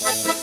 Червона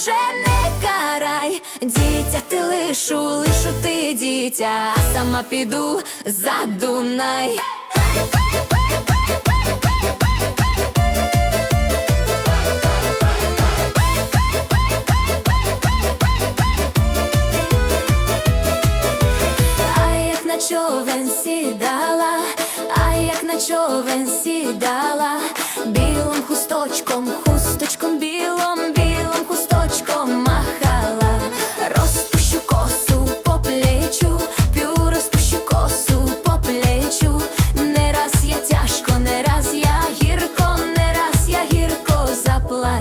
муже, не карай. Дітя ти лишу, лишу ти дітя, сама піду за Дунай. Як на човен сідала, а як на човен сідала,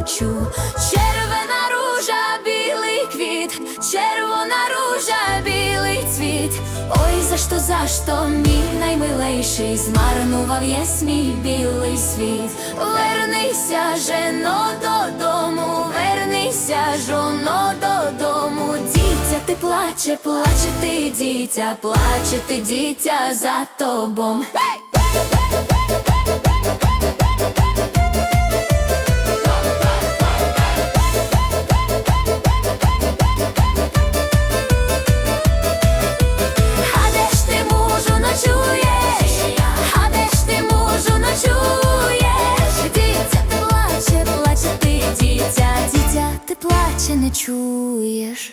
заплачу. Червона ружа, білий квіт, червона ружа, білий цвіт. Ой, за що, за що, мій наймилейший, змарнував єсь мій білий світ. Вернися, жено, додому, вернися, жоно, додому. Дітя, ти плаче, плаче ти, дітя, плаче ти, дітя за тобом. А плаче, не чуєш.